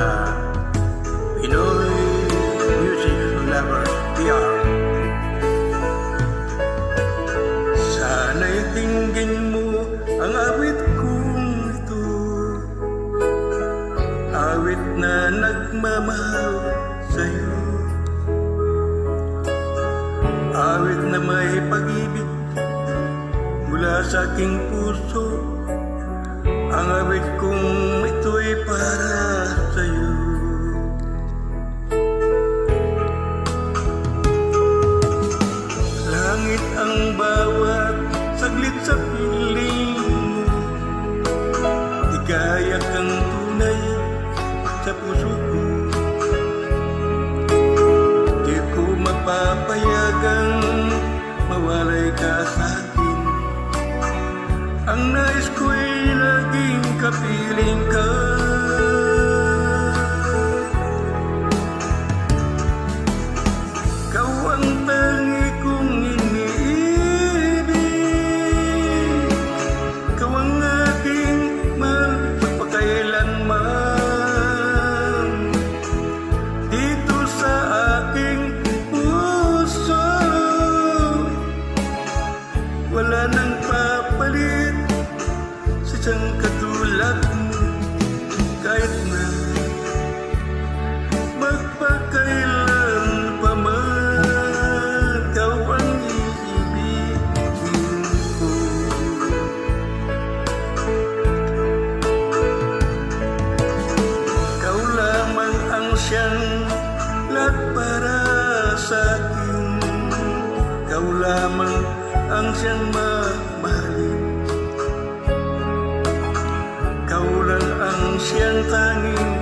uh, Pinoy Music Lovers PR Sana'y tingin mo ang awit kong ito. Awit na nagmamahal sa'yo. Awit na may pag-ibig mula sa aking puso. Ang awit kong ito'y para Ang nais ko'y naging kapiling ka. siyang lahat para sa akin. Ikaw lamang ang siyang mamahalin. Ikaw lang ang siyang tanging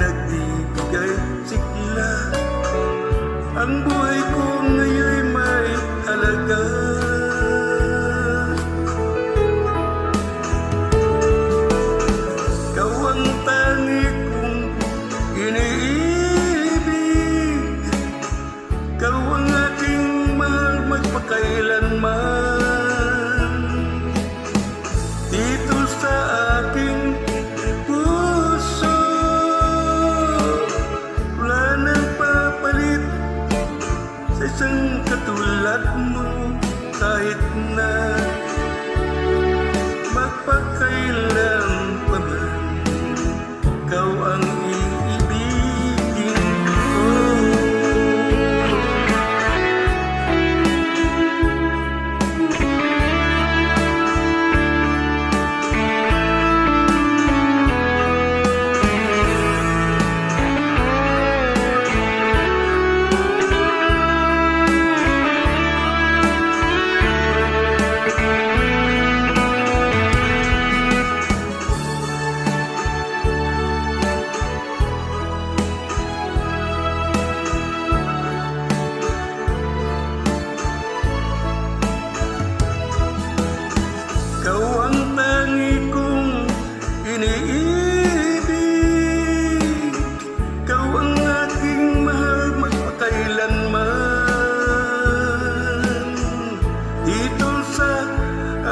nagbibigay sigla. Ang buhay ko witness.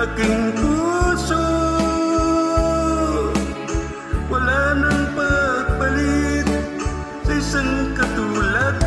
aking puso. Wala nang pagbalik sa isang katulad